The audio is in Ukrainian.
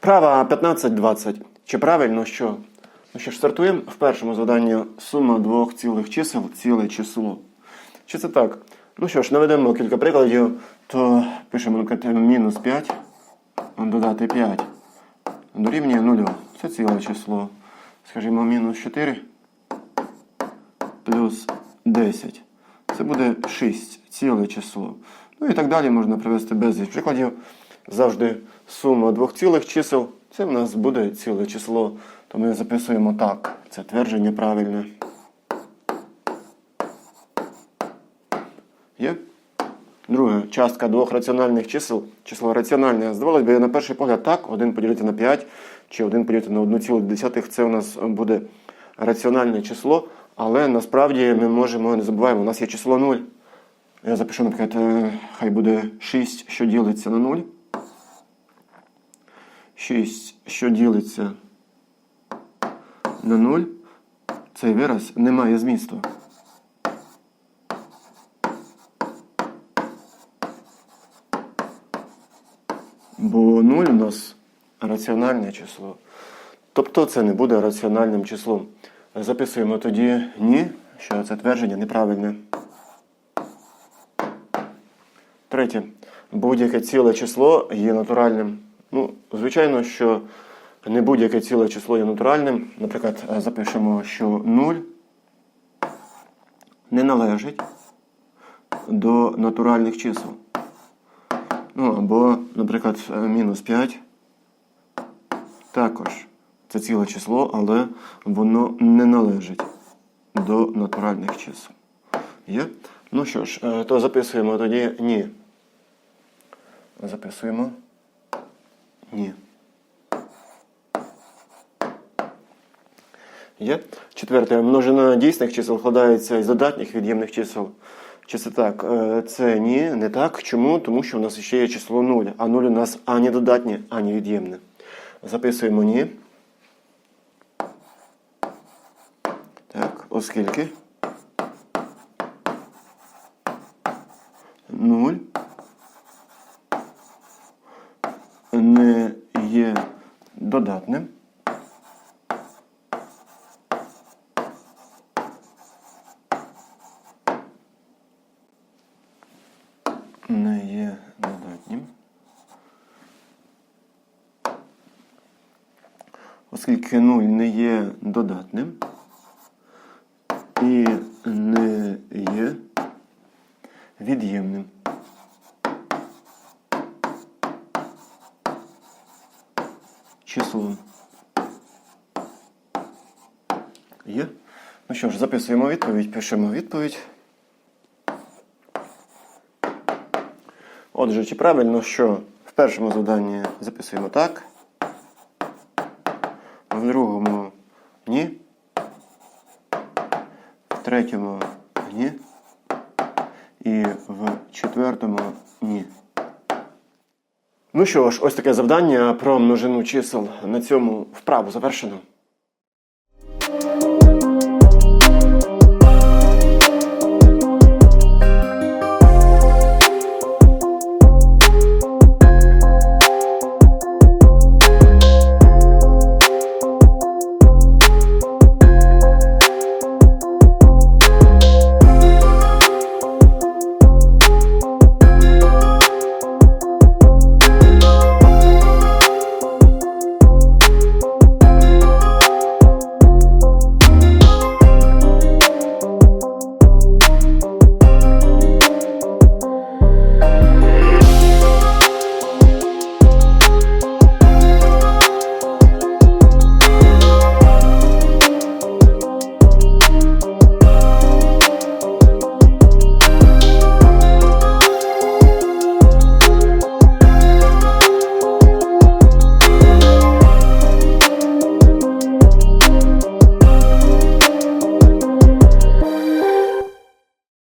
Вправа 15-20. Чи правильно що? Ну що ж, стартуємо в першому заданні сума двох цілих чисел, ціле число. Чи це так? Ну що ж, наведемо кілька прикладів, то пишемо мінус 5, додати 5. Дорівнює 0. Це ціле число. Скажімо, мінус 4 плюс 10. Це буде 6, ціле число. Ну і так далі можна привести безліч прикладів. Завжди сума двох цілих чисел. Це в нас буде ціле число. То ми записуємо так. Це твердження правильне. Є? Друге, частка двох раціональних чисел. Число раціональне. Здавалось би, на перший погляд, так, 1 поділити на 5 чи 1 поділити на 1,1 це у нас буде раціональне число, але насправді ми можемо, не забуваємо, у нас є число 0. Я запишу, наприклад, е, хай буде 6, що ділиться на 0. 6, що ділиться на 0. Цей вираз не має змісту. Бо 0 у нас раціональне число. Тобто це не буде раціональним числом. Записуємо тоді ні, що це твердження неправильне. Третє. Будь-яке ціле число є натуральним. Ну, звичайно, що не будь-яке ціле число є натуральним. Наприклад, запишемо, що 0 не належить до натуральних чисел. Ну, або, наприклад, мінус 5 також це ціле число, але воно не належить до натуральних чисел. Є? Ну що ж, е, то записуємо тоді ні. Записуємо ні. Є? Четверте. Множина дійсних чисел складається із додатніх від'ємних чисел. Чи це так? Е, Це ні, не так. Чому? Тому що у нас ще є число 0, а 0 у нас ані додатнє, ані від'ємне. Записуємо ні. Так, оскільки 0 не є додатним. Не є додатнім. Оскільки 0 не є додатним і не є від'ємним. Числом. Є? Ну що ж, записуємо відповідь, пишемо відповідь. Отже, чи правильно, що в першому завданні записуємо так, в другому ні, в третьому ні, і в четвертому ні. Ну що ж, ось таке завдання про множину чисел. На цьому вправу завершено.